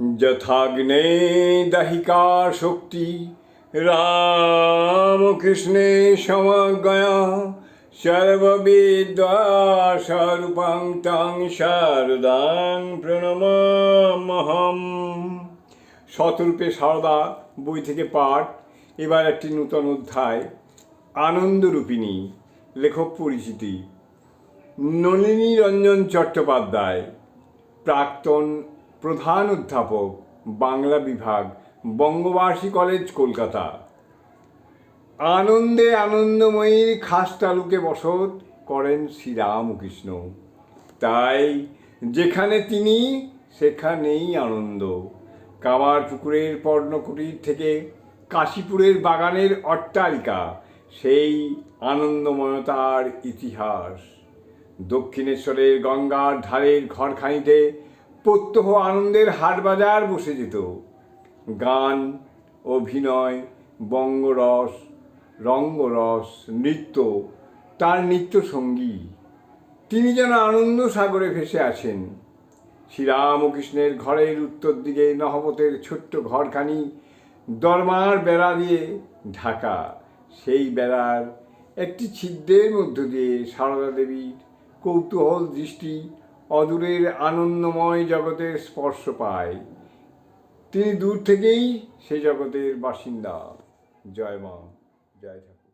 যথাগ্নে দাহিকা শক্তি, রামকৃষ্ণে সমজ্ঞয়া সর্ববিদ্যা স্বরূপাং তং শারদাং প্রণমামহম শতরূপে সারদা বই থেকে পাঠ, এবার একটি নূতন অধ্যায়, আনন্দরূপিণী, লেখক পরিচিতি নলিনী রঞ্জন চট্টোপাধ্যায়, প্রাক্তন প্রধান অধ্যাপক, বাংলা বিভাগ, বঙ্গবাসী কলেজ, কলকাতা। আনন্দে আনন্দময়ীর খাস তালুকে বসত করেন শ্রীরামকৃষ্ণ। তাই যেখানে তিনি, সেখানেই আনন্দ। কামার পুকুরের পর্ণকুটির থেকে কাশীপুরের বাগানের অট্টালিকা, সেই আনন্দময়তার ইতিহাস। দক্ষিণেশ্বরের গঙ্গার ধারের ঘরখানিতে প্রত্যহ আনন্দের হাটবাজার বসে যেত। গান, অভিনয়, বঙ্গরস, রঙ্গরস, নৃত্য, তার নিত্য সঙ্গী। তিনি যেন আনন্দ সাগরে ভেসে আছেন শ্রীরামকৃষ্ণের ঘরের উত্তর দিকে নহবতের ছোট্ট ঘরখানি, দরমার বেড়া দিয়ে ঢাকা। সেই বেড়ার একটি ছিদ্রের মধ্য দিয়ে সারদা দেবীর কৌতূহল দৃষ্টি অদূরের আনন্দময় জগতের স্পর্শ পায়। তিনি দূর থেকেই সে জগতের বাসিন্দা। জয় মা, জয় ঠাকুর।